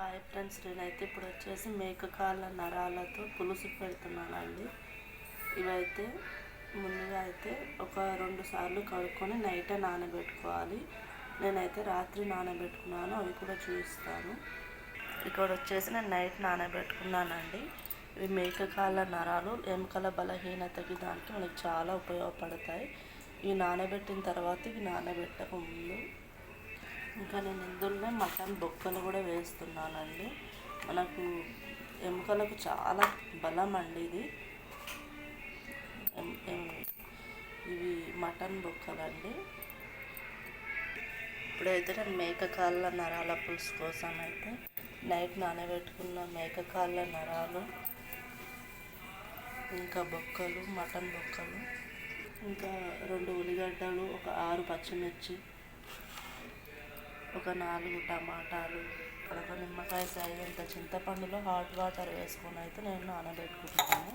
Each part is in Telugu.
హాయ్ ఫ్రెండ్స్ నేనైతే ఇప్పుడు వచ్చేసి మేక కాళ్ళ నరాలతో పులుసు పెడుతున్నానండి. ఇవైతే ముందుగా అయితే ఒక రెండు సార్లు కడుక్కొని నైటే నానబెట్టుకోవాలి. నేనైతే రాత్రి నానబెట్టుకున్నాను అవి కూడా చూపిస్తాను. ఇక్కడ వచ్చేసి నేను నైట్ నానబెట్టుకున్నానండి. ఇవి మేక కాళ్ళ నరాలు ఎముకల బలహీనతకి దానికి మనకి చాలా ఉపయోగపడతాయి. ఇవి నానబెట్టిన తర్వాత ఇవి నానబెట్టక ముందు ఇంకా నేను ఇందులోనే మటన్ బొక్కలు కూడా వేస్తున్నానండి. మనకు ఎముకలకు చాలా బలం అండి ఇది. ఇవి మటన్ బొక్కలండి. ఇప్పుడైతే నేను మేక కాళ్ళ నరాల పులుసు కోసం అయితే నైట్ నానబెట్టుకున్న మేక కాళ్ళ నరాలు ఇంకా బొక్కలు మటన్ బొక్కలు ఇంకా రెండు ఉల్లిగడ్డలు ఒక ఆరు పచ్చిమిర్చి ఒక నాలుగు టమాటాలు ఒక నిమ్మకాయ సాయంత చింతపండులో హాట్ వాటర్ వేసుకొని అయితే నేను నానబెట్టుకుంటున్నాను.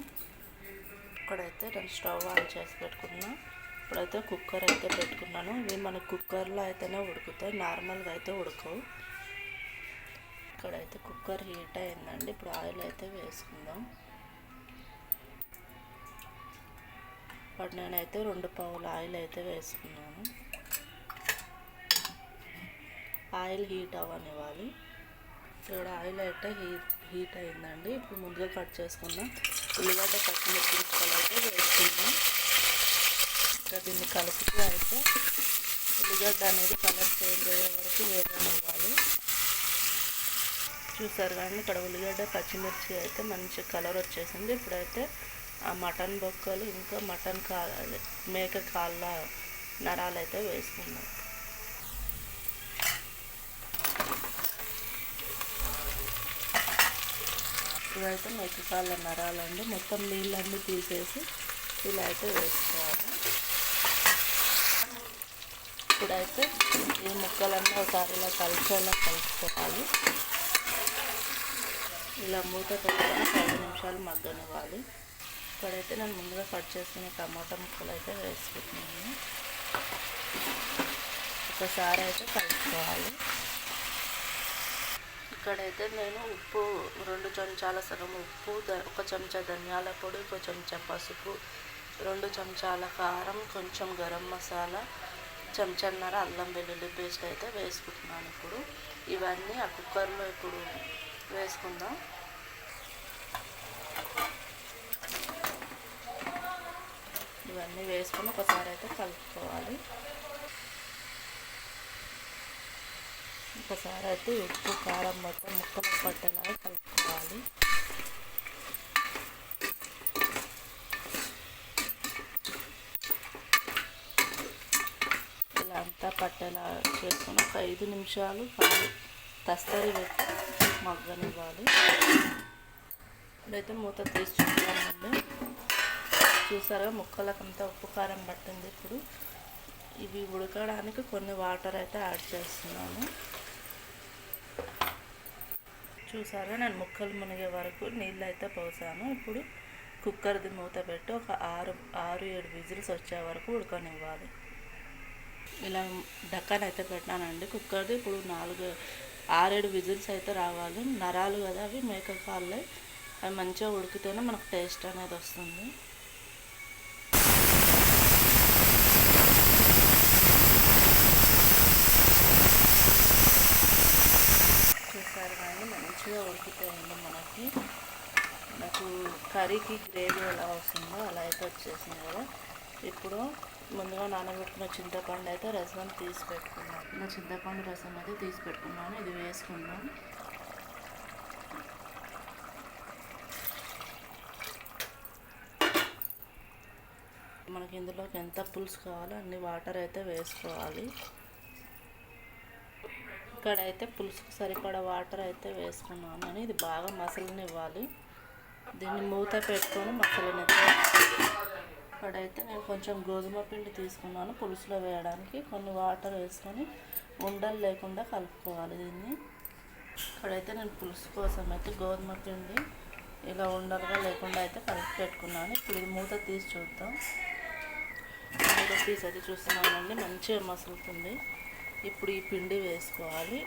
ఇక్కడైతే నేను స్టవ్ ఆన్ చేసి పెట్టుకున్నా. ఇప్పుడైతే కుక్కర్ అయితే పెట్టుకున్నాను. ఇవి మన కుక్కర్లో అయితేనే ఉడుకుతాయి. నార్మల్గా అయితే ఉడకవు. ఇక్కడైతే కుక్కర్ హీట్ అయిందండి. ఇప్పుడు ఆయిల్ అయితే వేసుకుందాం. ఇప్పుడు నేనైతే రెండు పావులు ఆయిల్ అయితే వేసుకున్నాను. ఆయిల్ హీట్ అవ్వనివ్వాలి. ఇక్కడ ఆయిల్ అయితే హీట్ హీట్ అయిందండి. ఇప్పుడు ముందుగా కట్ చేసుకుందాం ఉల్లిగడ్డ పచ్చిమిర్చి ముక్కలు అయితే వేసుకుందాం. ఇక్కడ దీన్ని కలుపుతూ అయితే ఉల్లిగడ్డ అనేది కలర్ చేంజ్ అయ్యే వరకు వేగనివ్వాలి. చూసారు కానీ ఇక్కడ ఉల్లిగడ్డ పచ్చిమిర్చి అయితే మంచి కలర్ వచ్చేసింది. ఇప్పుడైతే ఆ మటన్ బొక్కలు ఇంకా మటన్ కా మేక కాళ్ళ నరాలు అయితే వేసుకుందాం. ఇవైతే మేక నరాలండి. మొత్తం నీళ్ళన్నీ తీసేసి ఇలా అయితే వేసుకోవాలి. ఇప్పుడైతే ఈ ముక్కలన్నీ ఒకసారి ఇలా కలిసేలా కలుపుకోవాలి. ఇలా మూత పెట్టుకొని పది నిమిషాలు మగ్గనివ్వాలి. ఇక్కడైతే నేను ముందుగా కట్ చేసుకునే టమాటా ముక్కలు అయితే వేసుకుంటున్నాను. ఒకసారి అయితే కలుపుకోవాలి. ఇక్కడైతే నేను ఉప్పు రెండు చెంచాల సగం ఉప్పు ద- ఒక చెంచా ధనియాల పొడి ఒక చెంచా పసుపు రెండు చెంచాల కారం కొంచెం గరం మసాలా చెంచన్నర అల్లం వెల్లుల్లి పేస్ట్ అయితే వేసుకుంటున్నాను ఇప్పుడు. ఇవన్నీ ఆ కుక్కర్లో ఇప్పుడు వేసుకుందాం. ఇవన్నీ వేసుకొని ఒకసారి అయితే కలుపుకోవాలి. ఒక్కసారి అయితే ఉప్పు కారం మొత్తం ముక్కలు పట్టేలాగా కలుపుకోవాలి. ఇలా అంతా పట్టేలా చేసుకుని ఒక ఐదు నిమిషాలు తస్తరి పెట్టి మగ్గనివ్వాలి. ఇప్పుడైతే మూత తీసి చూద్దామండి. చూసారా ముక్కలకంతా ఉప్పు కారం పట్టింది ఇప్పుడు. ఇవి ఉడకడానికి కొన్ని వాటర్ అయితే యాడ్ చేస్తున్నాను. చూసారా? నేను ముక్కలు మునిగే వరకు నీళ్ళు అయితే పోసాను. ఇప్పుడు కుక్కర్ది మూత పెట్టి ఒక ఆరు ఆరు ఏడు విజిల్స్ వచ్చే వరకు ఉడకనివ్వాలి. ఇలా డక్కన్ అయితే పెట్టానండి. కుక్కర్ది ఇప్పుడు నాలుగు ఆరేడు విజిల్స్ అయితే రావాలి. నరాలు కదా అవి మేక కాళ్ళే. అవి మంచిగా ఉడికితేనే మనకు టేస్ట్ అనేది వస్తుంది చూసారు కానీ మంచిగా ఉడికిపోయింది మనకి మనకు కర్రీకి గ్రేవీ ఎలా వస్తుందో అలా అయితే వచ్చేసింది కదా. ఇప్పుడు ముందుగా నానబెట్టుకున్న చింతపండు అయితే రసం తీసి పెట్టుకున్నాను నా చింతపండు రసం అయితే తీసి పెట్టుకున్నాను ఇది వేసుకుందాం. మనకి ఇందులోకి ఎంత పులుసు కావాలో అన్ని వాటర్ అయితే వేసుకోవాలి. ఇక్కడైతే పులుసుకు సరిపడా వాటర్ అయితే వేసుకున్నాను. అని ఇది బాగా మసలనివ్వాలి. దీన్ని మూత పెట్టుకొని మసలనివ్వాలి ఇప్పుడైతే నేను కొంచెం గోధుమ పిండి తీసుకున్నాను పులుసులో వేయడానికి. కొన్ని వాటర్ వేసుకొని ఉండలు లేకుండా కలుపుకోవాలి దీన్ని. ఇక్కడైతే నేను పులుసు కోసం అయితే గోధుమ పిండి ఇలా ఉండలుగా లేకుండా అయితే కలిపి పెట్టుకున్నాను. ఇప్పుడు ఇది మూత తీసి చూద్దాం. మూత తీసి అయితే చూస్తున్నానండి మంచిగా మసులుతుంది. ఇప్పుడు ఈ పిండి వేసుకోవాలి.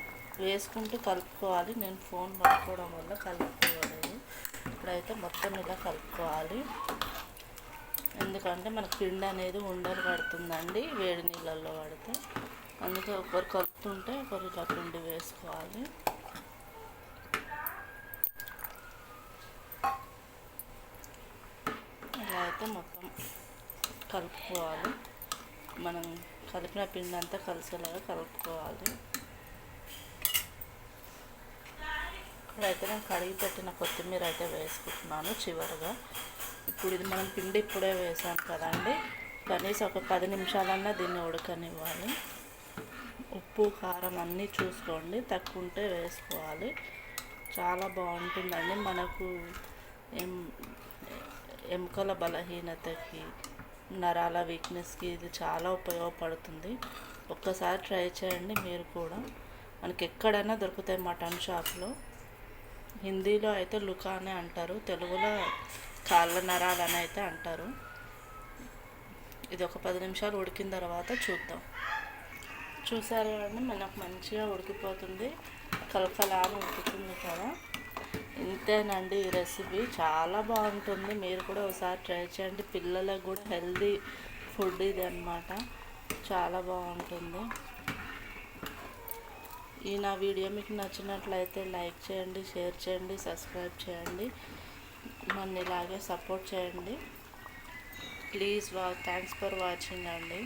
వేసుకుంటూ కలుపుకోవాలి. నేను ఫోన్ పట్టుకోవడం వల్ల కలుపుకోలేదు. ఇప్పుడైతే మొత్తం ఇలా కలుపుకోవాలి. ఎందుకంటే మనకు పిండి అనేది ఉండలు పడుతుందండి వేడి నీళ్ళల్లో పడితే. అందుకే ఒకరు కలుపుతుంటే ఒకరు ఇలా పిండి వేసుకోవాలి. ఇలా అయితే మొత్తం కలుపుకోవాలి. మనం కలిపిన పిండి అంతా కలిసేలాగా కలుపుకోవాలి. ఇప్పుడైతే నేను కడిగి పెట్టిన కొత్తిమీర అయితే వేసుకుంటున్నాను చివరిగా. ఇప్పుడు ఇది మనం పిండి ఇప్పుడే వేసాం కదండి. కనీసం ఒక పది నిమిషాలన్నా దీన్ని ఉడకనివ్వాలి. ఉప్పు కారం అన్నీ చూసుకోండి. తక్కువ ఉంటే వేసుకోవాలి. చాలా బాగుంటుందండి. మనకు ఎం ఎముకల బలహీనతకి నరాల వీక్నెస్కి ఇది చాలా ఉపయోగపడుతుంది. ఒక్కసారి ట్రై చేయండి మీరు కూడా. మనకి ఎక్కడైనా దొరుకుతాయి మటన్ షాప్లో. హిందీలో అయితే లుకా అని అంటారు తెలుగులో కాళ్ళ నరాలు అని అయితే అంటారు. ఇది ఒక పది నిమిషాలు ఉడికిన తర్వాత చూద్దాం. చూసారు కానీ మనకు మంచిగా ఉడికిపోతుంది. కలకలా అని ఉడుకుతుంది కదా. ఇంతేనండి ఈ రెసిపీ. చాలా బాగుంటుంది. మీరు కూడా ఒకసారి ట్రై చేయండి. పిల్లలకు కూడా హెల్దీ ఫుడ్ ఇది అనమాట చాలా బాగుంటుంది. ఈ నా వీడియో మీకు నచ్చినట్లయితే లైక్ చేయండి షేర్ చేయండి సబ్స్క్రైబ్ చేయండి. మన ఇలాగే సపోర్ట్ చేయండి. ప్లీజ్ వా థ్యాంక్స్ ఫర్ వాచింగ్ అండి.